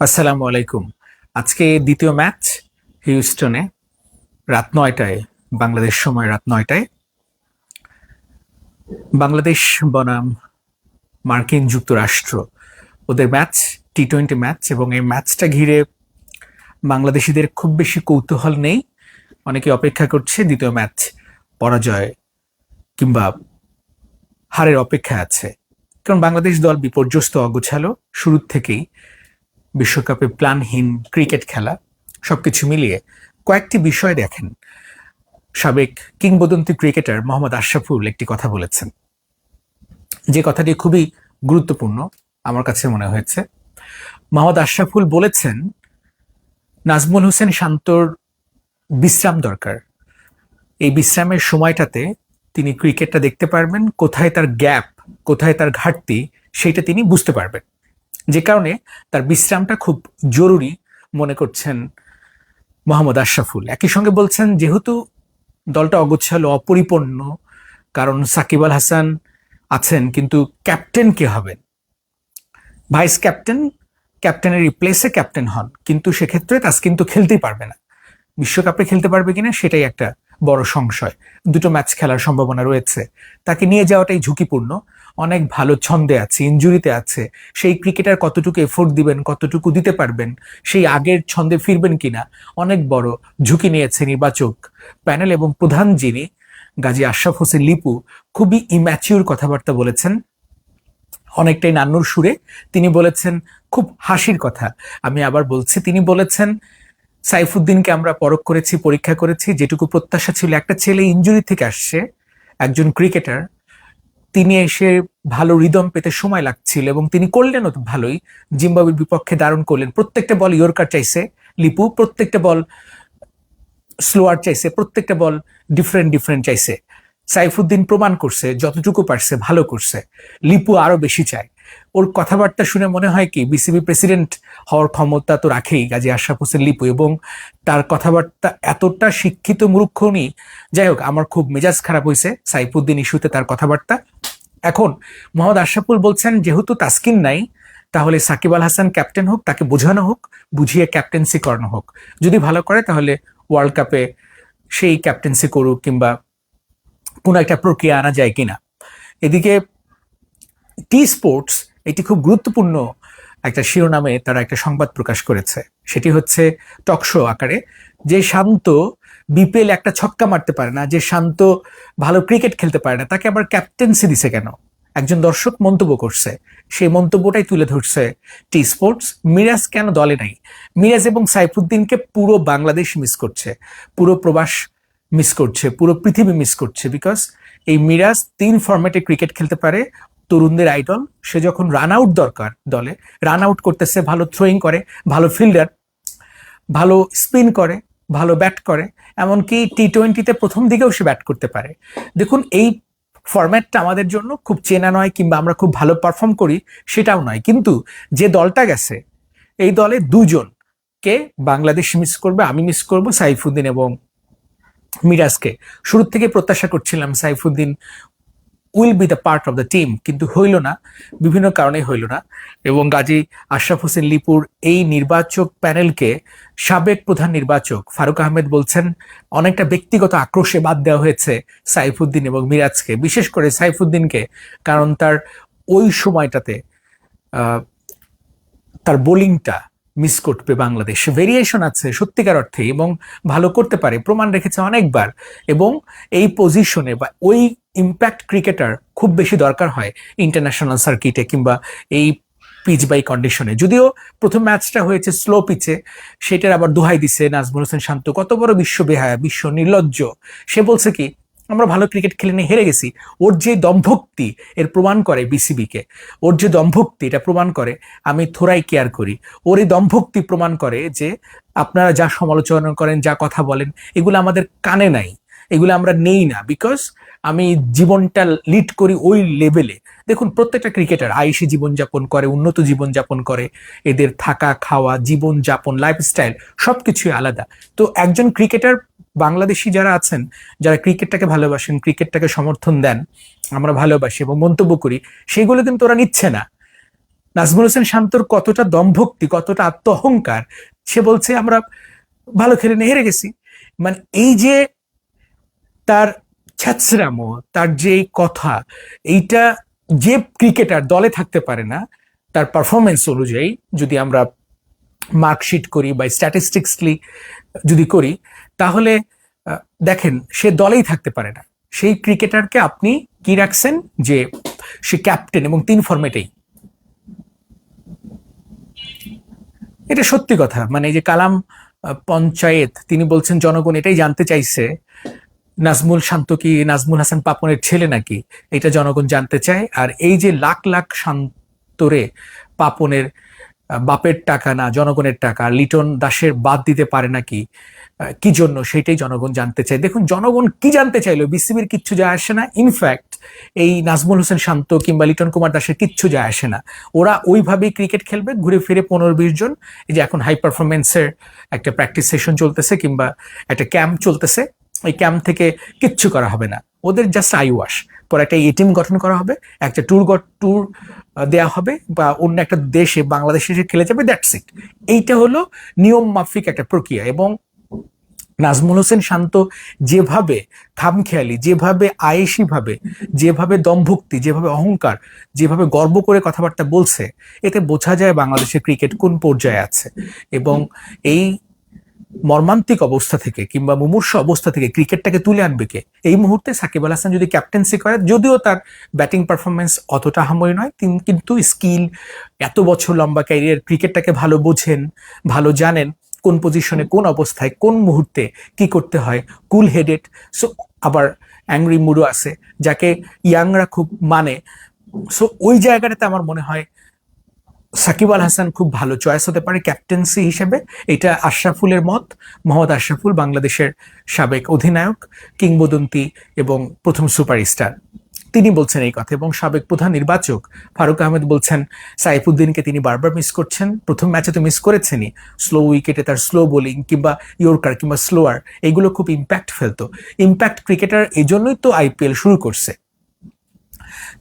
আসসালামু আলাইকুম। আজকে দ্বিতীয় ম্যাচ হিউস্টনে, রাত নয়টায়, বাংলাদেশ সময় রাত নয়টায়। বাংলাদেশ বনাম মার্কিন যুক্তরাষ্ট্র। ওদের ম্যাচ টি টোয়েন্টি ম্যাচ, এবং এই ম্যাচটা ঘিরে বাংলাদেশিদের খুব বেশি কৌতূহল নেই। অনেকে অপেক্ষা করছে দ্বিতীয় ম্যাচ পরাজয় কিংবা হারের অপেক্ষা আছে। কারণ বাংলাদেশ দল বিপর্যস্ত, অগোছালো, শুরুর থেকেই। বিশ্বকাপে প্ল্যানহীন ক্রিকেট খেলা, সবকিছু মিলিয়ে কয়েকটি বিষয় দেখেন। সাবেক কিংবদন্তি ক্রিকেটার মোহাম্মদ আশরাফুল একটি কথা বলেছেন। যে কথাটি খুবই গুরুত্বপূর্ণ আমার কাছে মনে হয়েছে। মোহাম্মদ আশরাফুল বলেছেন, নাজমুল হোসেন শান্তর বিশ্রাম দরকার। এই বিশ্রামের সময়টাতে তিনি ক্রিকেটটা দেখতে পারবেন, কোথায় তার গ্যাপ, কোথায় তার ঘাটতি, সেইটা তিনি বুঝতে পারবেন। যে কারণে তার বিশ্রামটা খুব জরুরি মনে করছেন মোহাম্মদ আশরাফুল। একই সঙ্গে বলছেন, যেহেতু দলটা অগোছালো, অপরিপূর্ণ, কারণ সাকিব আল হাসান আছেন, কিন্তু ক্যাপ্টেন কে হবেন? ভাইস ক্যাপ্টেন, ক্যাপ্টেনের রিপ্লেসে ক্যাপ্টেন হন, কিন্তু সেক্ষেত্রে তাস কিন্তু খেলতেই পারবে না। বিশ্বকাপে খেলতে পারবে কিনা সেটাই একটা বড় সংশয়। দুটো ম্যাচ খেলার সম্ভাবনা রয়েছে। তাকে নিয়ে যাওয়াটাই ঝুঁকিপূর্ণ। অনেক ভালো ছন্দে আছে, ইঞ্জুরিতে আছে। সেই ক্রিকেটার কতটুকু এফোর্ট দিবেন, কতটুকু দিতে পারবেন, সেই আগের ছন্দে ফিরবেন কিনা, অনেক বড় ঝুঁকি নিয়েছে নির্বাচক প্যানেল এবং প্রধান যিনি, গাজী আশরাফ হোসেন লিপু, খুবই ইম্যাচিউর কথাবার্তা বলেছেন। অনেকটাই নান্নুর সুরে তিনি বলেছেন, খুব হাসির কথা। আমি আবার বলছি, তিনি বলেছেন, সাইফুদ্দিনকে আমরা পরখ করেছি, পরীক্ষা করেছি, যেটুকু প্রত্যাশা ছিল, একটা ছেলে ইঞ্জুরি থেকে আসছে, একজন ক্রিকেটার তিনি এসে ভালো রিদম পেতে সময় লাগছিল এবং তিনি করলেনও ভালোই। জিম্বাবুর বিপক্ষে দারুণ করলেন। প্রত্যেকটা বল ইয়র্কার চাইছে, লিপু। প্রত্যেকটা বল স্লোয়ার চাইছে, প্রত্যেকটা বল ডিফারেন্ট ডিফারেন্ট চাইছে। সাইফুদ্দিন প্রমাণ করছে, যতটুকু পারছে ভালো করছে। লিপু আরও বেশি চায়। ওর কথাবার্তা শুনে মনে হয় কি, বিসিবি প্রেসিডেন্ট হওয়ার ক্ষমতা তো রাখেই গাজী আশরাফ হোসেন লিপু এবং তার কথাবার্তা এতটা শিক্ষিত মূর্খ উনি যাই হোক, আমার খুব মেজাজ খারাপ হয়েছে সাইফুদ্দিন ইস্যুতে তার কথাবার্তা। এখন মোহাম্মদ আশরাফুল বলছেন, যেহেতু তাসকিন নাই, তাহলে সাকিব আল হাসান ক্যাপ্টেন হোক, তাকে বোঝানো হোক, বুঝিয়ে ক্যাপ্টেন্সি করানো হোক। যদি ভালো করে, তাহলে ওয়ার্ল্ড কাপে সেই ক্যাপ্টেন্সি করুক কিংবা কোনো একটা প্রক্রিয়া আনা যায় কিনা। এদিকে টি স্পোর্টস, এটি খুব গুরুত্বপূর্ণ একটা শিরোনামে তারা একটা সংবাদ প্রকাশ করেছে। সেটি হচ্ছে টকশো আকারে, যে শান্ত বিপিএল একটা ছক্কা মারতে পারে না, যে শান্ত, ভালো ক্রিকেট খেলতে পারে না, তাকে আবার ক্যাপ্টেন্সি দিছে কেন? একজন দর্শক মন্তব্য করছে সেই মন্তব্যটাই তুলে ধরছে টি স্পোর্টস মিরাজ কেন দলে নাই? মিরাজ এবং সাইফুদ্দিনকে পুরো বাংলাদেশ মিস করছে, পুরো প্রবাস মিস করছে, পুরো পৃথিবী মিস করছে বিকজ এই মিরাজ তিন ফরম্যাটে ক্রিকেট খেলতে পারে, তরুণদের আইডল সে যখন রান আউট দরকার দলে রান আউট করতেছে, ভালো থ্রোয়িং করে, ভালো ফিল্ডার ভালো স্পিন করে ভালো ব্যাট করে, এমনকি টি টোয়েন্টিতে প্রথম দিকেও সে ব্যাট করতে পারে। দেখুন, এই ফরম্যাটটা আমাদের জন্য খুব চেনা নয় কিংবা আমরা খুব ভালো পারফর্ম করি সেটাও নয়। কিন্তু যে দলটা গেছে, এই দলে দুজন কে বাংলাদেশ মিস করবে, আমি মিস করব সাইফুদ্দিন এবং মিরাজকে। শুরুর থেকে প্রত্যাশা করছিলাম Saifuddin will be the part of the team, কিন্তু হইল না, বিভিন্ন কারণে হইল না। এবং গাজী আশরাফ হোসেন লিপুর এই নির্বাচক প্যানেলকে সাবেক প্রধান নির্বাচক ফারুক আহমেদ বলছেন, অনেকটা ব্যক্তিগত আক্রোশে বাদ দেওয়া হয়েছে সাইফুদ্দিন এবং মিরাজকে, বিশেষ করে সাইফুদ্দিনকে, কারণ তার ওই সময়টাতে তার বোলিংটা মিস করবে বাংলাদেশ। ভেরিয়েশন আছে সত্যিকার অর্থে এবং ভালো করতে পারে, প্রমাণ রেখেছে অনেকবার। এবং এই পজিশনে বা ওই ইম্প্যাক্ট ক্রিকেটার খুব বেশি দরকার হয় ইন্টারন্যাশনাল সার্কিটে কিংবা এই পিচ বাই কন্ডিশনে যদিও প্রথম ম্যাচটা হয়েছে স্লো পিচে সেটার আবার দোহাই দিছে নাজমুল হোসেন শান্ত। কত বড় বিশ্ব বেহায়া, বিশ্ব নির্লজ্জ। সে বলছে কি, আমরা ভালো ক্রিকেট খেলে নিয়ে হেরে গেছি। ওর যে দম্ভক্তি, এর প্রমাণ করে বিসিবিকে ওর যে দম্ভক্তি, এটা প্রমাণ করে, আমি থোড়াই কেয়ার করি। ওর এই দম্ভক্তি প্রমাণ করে যে, আপনারা যা সমালোচনা করেন, যা কথা বলেন, এগুলো আমাদের কানে নাই। এগুলো আমরা নেই না বিকজ আমি জীবনটা লিড করি ওই লেভেলে দেখুন, প্রত্যেকটা ক্রিকেটার আইসি জীবনযাপন করে, উন্নত জীবনযাপন করে, এদের থাকা, খাওয়া, জীবনযাপন লাইফস্টাইল সব কিছুই আলাদা। তো একজন ক্রিকেটার বাংলাদেশি যারা আছেন, যারা ক্রিকেটটাকে ভালোবাসেন ক্রিকেটটাকে সমর্থন দেন, আমরা ভালোবাসি এবং মন্তব্য করি, সেগুলো কিন্তু ওরা নিচ্ছে না। নাজমুল হোসেন শান্তর কতটা দম্ভক্তি, কতটা আত্ম অহংকার সে বলছে, আমরা ভালো খেলে হেরে গেছি। মানে এই যে তার ছ্যাচরামো তার যে কথা, এইটা যে ক্রিকেটার দলে থাকতে পারে না, তার পারফরমেন্স অনুযায়ী যদি আমরা মার্কশিট করি বা স্ট্যাটিস্টিক্সলি যদি করি, তাহলে দেখেন, সে দলেই থাকতে পারে না। সেই ক্রিকেটারকে আপনি কি রাখছেন? যে সে ক্যাপ্টেন এবং তিন ফর্মেটেই এটা সত্যি কথা। মানে এই যে কালাম পঞ্চায়েত, তিনি বলছেন, জনগণ এটাই জানতে চাইছে নাজমুল শান্ত কি নাজমুল হাসান পাপনের ছেলে নাকি? এটা জনগণ জানতে চায়। আর এই যে লাখ লাখ শান্তরে পাপনের বাপের টাকা না, জনগণের টাকা, লিটন দাসের বাদ দিতে পারে নাকি? কি জন্য? সেটাই জনগণ জানতে চায়। দেখুন, জনগণ কি জানতে চাইলো? বিসিবির কিচ্ছু যায় আসে না। ইনফ্যাক্ট এই নাজমুল হোসেন শান্ত কিংবা লিটন কুমার দাসের কিচ্ছু যায় আসে না। ওরা ওইভাবেই ক্রিকেট খেলবে, ঘুরে ফিরে পনেরো, বিশ জন। এই যে এখন হাই পারফরমেন্সের একটা প্র্যাকটিস সেশন চলতেছে কিংবা একটা ক্যাম্প চলতেছে। এই ক্যাম্প থেকে কিচ্ছু করা হবে না। ওদের জাস্ট আই ওয়াশ পরে একটা এটিএম গঠন করা হবে, একটা ট্যুর ট্যুর দেওয়া হবে বা অন্য একটা দেশে, বাংলাদেশে এসে খেলে যাবে দ্যাটস ইট এইটা হলো নিয়ম মাফিক একটা প্রক্রিয়া এবং নাজমুল হোসেন শান্ত যেভাবে খামখেয়ালি, যেভাবে আয়েসি ভাবে যেভাবে দম্ভুক্তি, যেভাবে অহংকার, যেভাবে গর্ব করে কথাবার্তা বলছে, এতে বোঝা যায় বাংলাদেশের ক্রিকেট কোন পর্যায়ে আছে। এবং এই মর্মান্তিক অবস্থা থেকে কিংবা মুমূর্ষ অবস্থা থেকে ক্রিকেটটাকে তুলে আনবে কে? এই মুহূর্তে সাকিব আল হাসান যদি ক্যাপ্টেন্সি করে, যদিও তার ব্যাটিং পারফরমেন্স অতটা হামরি নয়, তিনি কিন্তু স্কিল এত বছর লম্বা ক্যারিয়ার ক্রিকেটটাকে ভালো বোঝেন, ভালো জানেন কোন পজিশনে কোন অবস্থায় কোন মুহূর্তে কি করতে হয় কুল হেডেড সো আবার অ্যাংরি মুডও আছে, যাকে ইয়াংরা খুব মানে। সো ওই জায়গাটাতে আমার মনে হয় সাকিব আল হাসান খুব ভালো চয়েস হতে পারে ক্যাপ্টেন্সি হিসেবে। এটা আশরাফুলের মত, মোহাম্মদ আশরাফুল বাংলাদেশের সাবেক অধিনায়ক, কিংবদন্তি এবং প্রথম সুপারস্টার। তিনি বলছেন এই কথা এবং সাবেক প্রধান নির্বাচক ফারুক আহমেদ বলছেন, সাইফুদ্দিনকে তিনি বারবার মিস করছেন। প্রথম ম্যাচে তো মিস করেছেনই। স্লো উইকেটে তার স্লো বোলিং কিংবা ইয়র্কার কিংবা স্লোয়ার এগুলো খুব ইম্প্যাক্ট ফেলতো। ইম্প্যাক্ট ক্রিকেটার এই জন্যই তো আইপিএল শুরু করছে।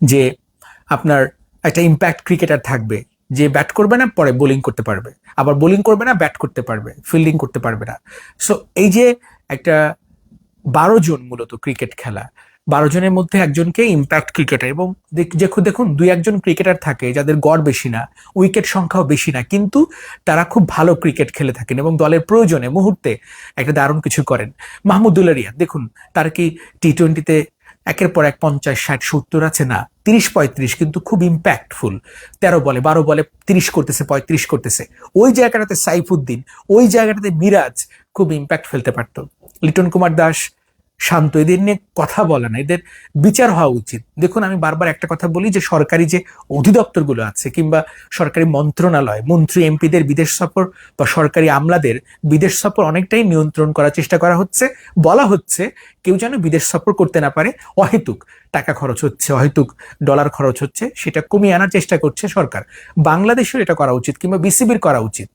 যে আপনার একটা ইম্প্যাক্ট ক্রিকেটার থাকবে যে ব্যাট করবে না, পরে বোলিং করতে পারবে। আবার বোলিং করবে না ব্যাট করতে পারবে ফিল্ডিং করতে পারবে না। সো এই যে একটা বারো জন মূলত ক্রিকেট খেলা, বারো জনের মধ্যে একজনকে ইম্প্যাক্ট ক্রিকেটার এবং দেখুন দেখুন, দুই একজন ক্রিকেটার থাকে, যাদের গড় বেশি না উইকেট সংখ্যাও বেশি না, কিন্তু তারা খুব ভালো ক্রিকেট খেলে থাকেন এবং দলের প্রয়োজনে মুহূর্তে একটা দারুণ কিছু করেন। মাহমুদুল্লাহ রিয়াদ দেখুন, তার কি টি টোয়েন্টিতে একের পর এক পঞ্চাশ, ষাট, সত্তর আছে না? তিরিশ, পঁয়ত্রিশ, কিন্তু খুব ইম্প্যাক্টফুল তেরো বলে, বারো বলে, তিরিশ করতেছে, পঁয়ত্রিশ করতেছে। ওই জায়গাটাতে সাইফুদ্দিন, ওই জায়গাটাতে মিরাজ খুব ইম্প্যাক্ট ফেলতে পারত। লিটন কুমার দাস শান্ত, এদের নিয়ে কথা বলা না, এদের বিচার হওয়া উচিত। দেখুন, আমি বারবার একটা কথা বলি যে, সরকারি যে অধিদপ্তরগুলো আছে কিংবা সরকারি মন্ত্রণালয়, মন্ত্রী, এমপিদের বিদেশ সফর বা সরকারি আমলাদের বিদেশ সফর অনেকটাই নিয়ন্ত্রণ করার চেষ্টা করা হচ্ছে। বলা হচ্ছে, কেউ যেন বিদেশ সফর করতে না পারে, অহেতুক টাকা খরচ হচ্ছে, অহেতুক ডলার খরচ হচ্ছে, সেটা কমিয়ে আনার চেষ্টা করছে সরকার। বাংলাদেশের এটা করা উচিত কিংবা বিসিবির করা উচিত।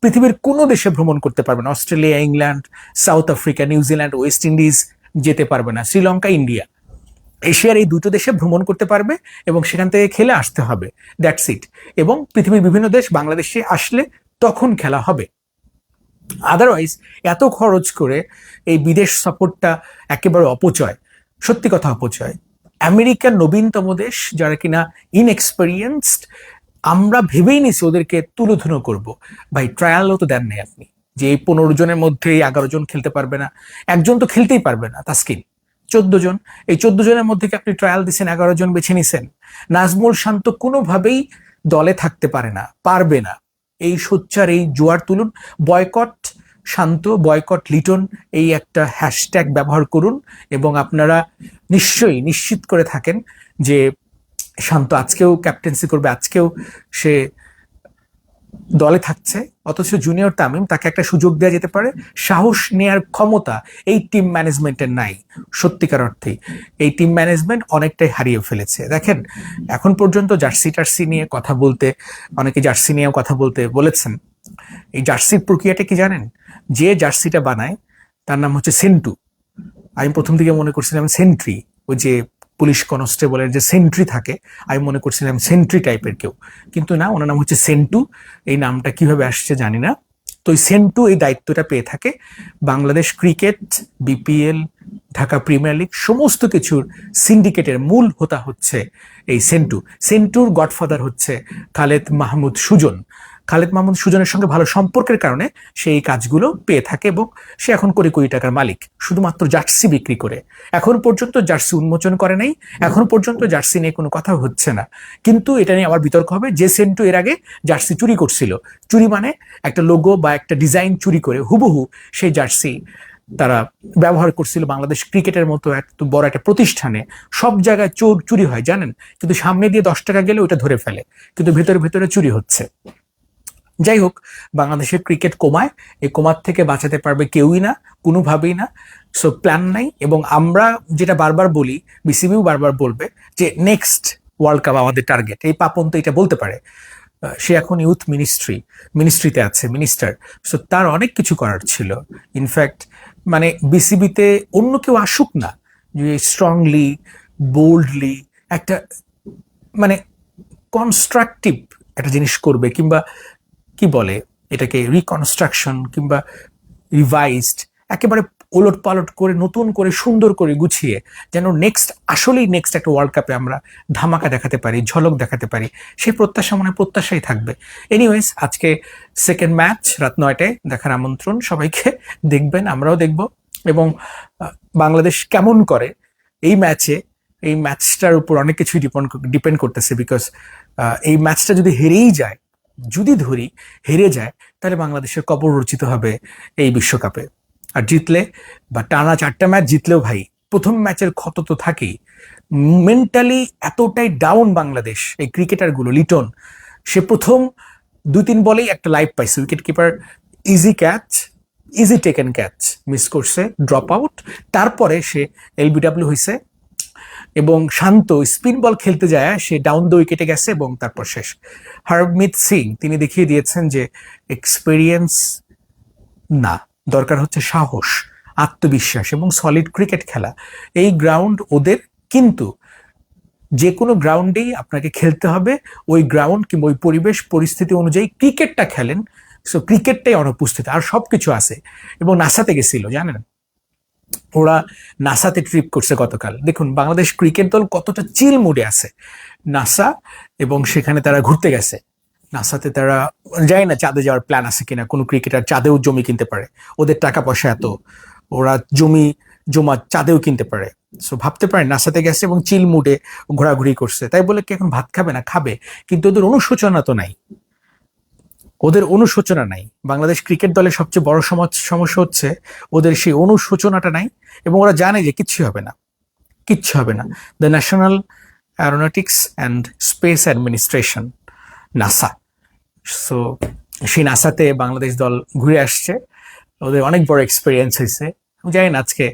পৃথিবীর কোনো দেশে ভ্রমণ করতে পারবে না। Australia, England, South Africa, New Zealand, West Indies যেতে পারবে না, শ্রীলঙ্কা, ইন্ডিয়া। এশিয়ার এই দুটো দেশে ভ্রমণ করতে পারবে এবং সেখান থেকে খেলে আসতে হবে। দ্যাটস ইট এবং পৃথিবীর বিভিন্ন দেশ বাংলাদেশে আসলে তখন খেলা হবে। আদারওয়াইজ এত খরচ করে এই বিদেশ সফরটা একেবারে অপচয়। সত্যি কথা অপচয়। আমেরিকার নবীনতম দেশ, যারা কিনা ইনএক্সপেরিয়েন্সড আমরা ভেবেই নিছি ওদেরকে তুলোধুনো করব। ভাই ট্রায়ালও তো দেন নাই আপনি। যে এই পনেরো জনের মধ্যে এই এগারো জন খেলতে পারবে না, একজন তো খেলতেই পারবে না তাস্কিন চোদ্দ জন, এই চোদ্দ জনের মধ্যে কি আপনি ট্রায়াল দিচ্ছেন এগারো জন বেছে নিছেন? নাজমুল শান্ত কোনোভাবেই দলে থাকতে পারে না, পারবে না। এই সোচ্চার, এই জোয়ার তুলুন বয়কট শান্ত বয়কট লিটন, এই একটা হ্যাশট্যাগ ব্যবহার করুন এবং আপনারা নিশ্চয়ই নিশ্চিত করে থাকেন যে শান্ত আজকেও ক্যাপ্টেন্সি করবে, আজকেও সে দলে থাকছে, অথচ জুনিয়র তামিম তাকে একটা সুযোগ দেওয়া যেতে পারে। সাহস নেয়ার ক্ষমতা এই টিম ম্যানেজমেন্টের নাই, সত্যিকার অর্থেই এই টিম ম্যানেজমেন্ট অনেকটাই হারিয়ে ফেলেছে। দেখেন, এখন পর্যন্ত জার্সি টার্সি নিয়ে কথা বলতে, অনেকে জার্সি নিয়েও কথা বলতে বলেছেন। এই জার্সির প্রক্রিয়াটা কি জানেন? যে জার্সিটা বানায়, তার নাম হচ্ছে সেন্টু। আমি প্রথম দিকে মনে করছিলাম সেন্ট্রি, ওই যে পুলিশ কনস্টেবলের যে সেন্ট্রি থাকে, আমি মনে করছিলাম সেন্ট্রি টাইপের কেউ। কিন্তু না, ওনার নাম হচ্ছে সেন্টু। এই নামটা কীভাবে আসছে জানি না। তো সেন্টু এই দায়িত্বটা পেয়ে থাকে Bangladesh cricket, BPL, Dhaka premier league, সমস্ত কিছুর সিন্ডিকেটের মূল হোতা হচ্ছে এই সেন্টু। সেন্টুর গডফাদার হচ্ছে খালেদ মাহমুদ সুজন। খালেদ মাহমুদ সুজনের সঙ্গে ভালো সম্পর্কের কারণে সে এই কাজগুলো পেয়ে থাকে এবং সে এখন কোটি কোটি টাকার মালিক, শুধুমাত্র জার্সি বিক্রি করে। এখন পর্যন্ত জার্সি উন্মোচন করে নাই, এখন পর্যন্ত জার্সি নিয়ে কোনো কথা হচ্ছে না। কিন্তু এটা নিয়ে আবার বিতর্ক হবে, যে সেন্টু এর আগে জার্সি চুরি করছিল। চুরি মানে একটা লোগো বা একটা ডিজাইন চুরি করে হুবহু সেই জার্সি তারা ব্যবহার করছিল বাংলাদেশ ক্রিকেটের মতো এত বড় একটা প্রতিষ্ঠানে। সব জায়গায় চোর চুরি হয়, জানেন? কিন্তু সামনে দিয়ে দশ টাকা গেলে ওটা ধরে ফেলে। কিন্তু ভেতরে ভেতরে চুরি হচ্ছে। যাই হোক বাংলাদেশের ক্রিকেট কমায় এই কোমার থেকে বাঁচাতে পারবে কেউই না, কোনোভাবেই না। সো প্ল্যান নাই এবং আমরা যেটা বারবার বলি বিসিবিও বারবার বলবে যে নেক্সট ওয়ার্ল্ড কাপ আমাদের টার্গেট এই পাপন তো এটা বলতে পারে। সে এখন ইউথ মিনিস্ট্রি মিনিস্ট্রিতে আছে মিনিস্টার সো তার অনেক কিছু করার ছিল। ইনফ্যাক্ট মানে বিসিবিতে অন্য কেউ আসুক না, যে স্ট্রংলি বোল্ডলি একটা মানে কনস্ট্রাকটিভ একটা জিনিস করবে কিংবা কি বলে এটাকে রিকনস্ট্রাকশন কিংবা রিভাইজড একেবারে ওলট পালট করে, নতুন করে, সুন্দর করে গুছিয়ে, যেন নেক্সট আসলেই নেক্সট একটা ওয়ার্ল্ড কাপে আমরা ধামাকা দেখাতে পারি, ঝলক দেখাতে পারি, সেই প্রত্যাশা মনে প্রত্যাশাই থাকবে। এনিওয়েজ আজকে সেকেন্ড ম্যাচ রাত নয়টায় দেখার আমন্ত্রণ, সবাইকে দেখবেন, আমরাও দেখব। এবং বাংলাদেশ কেমন করে এই ম্যাচে এই ম্যাচটার উপর অনেক কিছুই ডিপেন্ড ডিপেন্ড করতেছে বিকজ এই ম্যাচটা যদি হেরেই যায় যদি ধরি হেরে যায়, তাহলে বাংলাদেশের কবর রচিত হবে এই বিশ্বকাপে। আর জিতলে বা টানা চারটা ম্যাচ জিতলেও ভাই, প্রথম ম্যাচের ক্ষত তো থাকেই। মেন্টালি এতটাই ডাউন বাংলাদেশ, এই ক্রিকেটারগুলো, লিটন। সে প্রথম দুই তিন বলেই একটা লাইফ পাইছে। Wicket keeper easy catch easy taken catch miss করছে ড্রপ আউট তারপরে সে এলবিডাব্লিউ হয়েছে এবং শান্ত স্পিন বল খেলতে যায়, সে ডাউন দ্য উইকেটে গেছে এবং তারপর শেষ। হরমিত সিং, তিনি দেখিয়ে দিয়েছেন যে এক্সপিরিয়েন্স না, দরকার হচ্ছে সাহস, আত্মবিশ্বাস এবং সলিড ক্রিকেট খেলা। এই গ্রাউন্ড ওদের, কিন্তু যে কোনো গ্রাউন্ডেই আপনাকে খেলতে হবে, ওই গ্রাউন্ড কিংবা ওই পরিবেশ, পরিস্থিতি অনুযায়ী ক্রিকেটটা খেলেন। সো ক্রিকেটটাই অনুপস্থিত, আর সব কিছু আছে। এবং নাসাতে গেছিল, জানেন? ওরা নাসাতে ট্রিপ করছে গতকাল। দেখুন, বাংলাদেশ ক্রিকেট দল কতটা চিল মুডে আছে। নাসা এবং সেখানে তারা ঘুরতে গেছে। নাসাতে তারা যায় না চাঁদে যাওয়ার প্ল্যান আছে কিনা, কোনো ক্রিকেটার চাঁদেও জমি কিনতে পারে। ওদের টাকা পয়সা এত, ওরা জমি, জমা চাঁদেও কিনতে পারে। সো ভাবতে পারেন, নাসাতে গেছে এবং চিল মুডে ঘোরাঘুরি করছে। তাই বলে কি এখন ভাত খাবে না? খাবে। কিন্তু ওদের অনুশোচনা তো নাই। ওদের অনুশোচনা নাই। বাংলাদেশ ক্রিকেট দলের সবচেয়ে বড় সমস্যা হচ্ছে ওদের সেই অনুশোচনাটা নাই এবং ওরা জানে যে কিচ্ছু হবে না। কিচ্ছু হবে না। The national aeronautics and space administration NASA so সেই নাসাতে বাংলাদেশ দল ঘুরে আসছে। ওদের অনেক বড় এক্সপিরিয়েন্স হয়েছে। আমি জানি না আজকে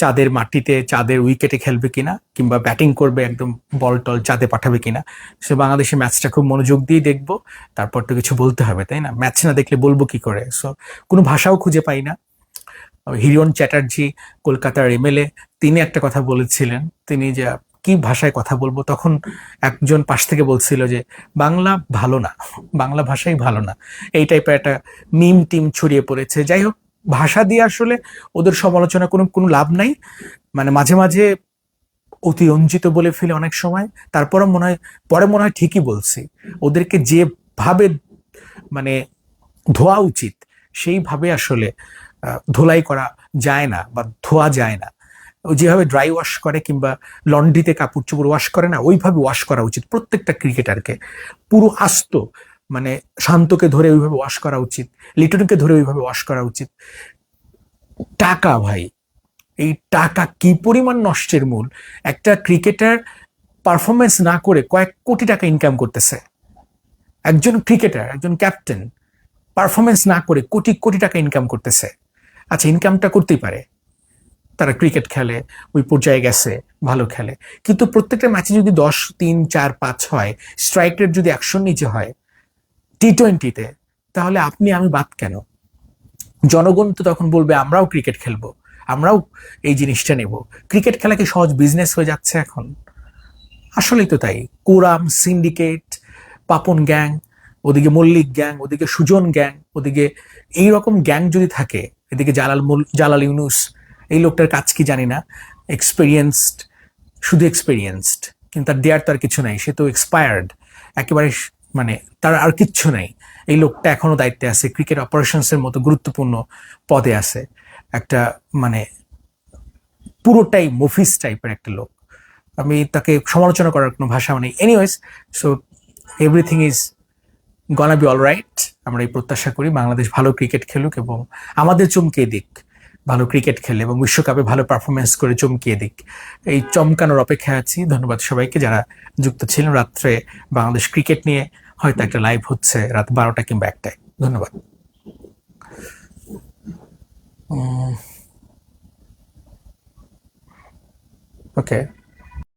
চাঁদের মাটিতে চাঁদের উইকেটে খেলবে কিনা কিংবা ব্যাটিং করবে একদম বল টল চাঁদে পাঠাবে কিনা? সে বাংলাদেশের ম্যাচটা খুব মনোযোগ দিয়ে দেখব, তারপর তো কিছু বলতে হবে, তাই না? ম্যাচ না দেখলে বলব কি করে? সো কোনো ভাষাও খুঁজে পাই না। হিরিয়ন চ্যাটার্জি, কলকাতার এমএলএ তিনি একটা কথা বলেছিলেন, তিনি যে কি ভাষায় কথা বলব? তখন একজন পাশ থেকে বলছিল যে, বাংলা ভালো না, বাংলা ভাষাই ভালো না। এই টাইপের একটা মিম টিম ছড়িয়ে পড়েছে। যাই হোক ভাষা দিয়ে আসলে ওদের সমালোচনা কোনো কোনো লাভ নাই। মানে মাঝে মাঝে অতি অতিরঞ্জিত বলে ফেলে অনেক সময়। তারপরে মনে হয়, পরে মনে হয় ঠিকই বলছি। ওদেরকে যেভাবে মানে ধোয়া উচিত, সেইভাবে আসলে ধোলাই করা যায় না বা ধোয়া যায় না। যেভাবে ড্রাই ওয়াশ করে কিংবা লন্ড্রিতে কাপড় চোপড় ওয়াশ করে না, ওইভাবে ওয়াশ করা উচিত প্রত্যেকটা ক্রিকেটারকে পুরো আস্ত মানে শান্তকে ধরে ওইভাবে ওয়াশ করা উচিত, লিটনকে ধরে ওইভাবে ওয়াশ করা উচিত। টাকা ভাই, এই টাকা কি পরিমাণ নষ্টের মূল? একটা ক্রিকেটার পারফরমেন্স না করে কয়েক কোটি টাকা ইনকাম করতেছে। একজন ক্রিকেটার একজন ক্যাপ্টেন পারফরমেন্স না করে কোটি কোটি টাকা ইনকাম করতেছে। আচ্ছা ইনকামটা করতেই পারে। তারা ক্রিকেট খেলে, ওই পর্যায়ে গেছে, ভালো খেলে। কিন্তু প্রত্যেকটা ম্যাচে যদি দশ, তিন, চার, পাঁচ হয় স্ট্রাইক রেট যদি একশোর নিচে হয় টি টোয়েন্টিতে তাহলে আপনি আমি বাদ কেন? জনগণ তো তখন বলবে, আমরাও ক্রিকেট খেলব, আমরাও এই জিনিসটা নেব। ক্রিকেট খেলা কি সহজ বিজনেস হয়ে যাচ্ছে এখন? আসলেই তো তাই। কোরাম সিন্ডিকেট পাপন গ্যাং ওদিকে মল্লিক গ্যাং ওদিকে সুজন গ্যাং ওদিকে এই রকম গ্যাং যদি থাকে, এদিকে জালাল জালাল ইউনুস, এই লোকটার কাজ কি জানি না এক্সপেরিয়েন্সড শুধু এক্সপেরিয়েন্সড কিন্তু তার দেয়ার তার কিছু নাই, সে তো এক্সপায়ার্ড একেবারে মানে তার আর কিচ্ছু নাই। এই লোকটা এখনও দায়িত্বে আছে। ক্রিকেট অপারেশনসের মতো গুরুত্বপূর্ণ পদে আছে। একটা মানে পুরোটাই মফিস টাইপের একটা লোক। আমি তাকে সমালোচনা করার কোনো ভাষা নেই। Anyways so everything is gonna be all right আমরা এই প্রত্যাশা করি বাংলাদেশ ভালো ক্রিকেট খেলুক এবং আমাদের চমকিয়ে দিক। ভালো ক্রিকেট খেলে এবং বিশ্বকাপে ভালো পারফরমেন্স করে চমকিয়ে দিক। এই চমকানোর অপেক্ষায় আছি। ধন্যবাদ সবাইকে যারা যুক্ত ছিলেন রাত্রে বাংলাদেশ ক্রিকেট নিয়ে। হয়তো একটা লাইভ হচ্ছে রাত বারোটা কিংবা একটায়। ধন্যবাদ। ওকে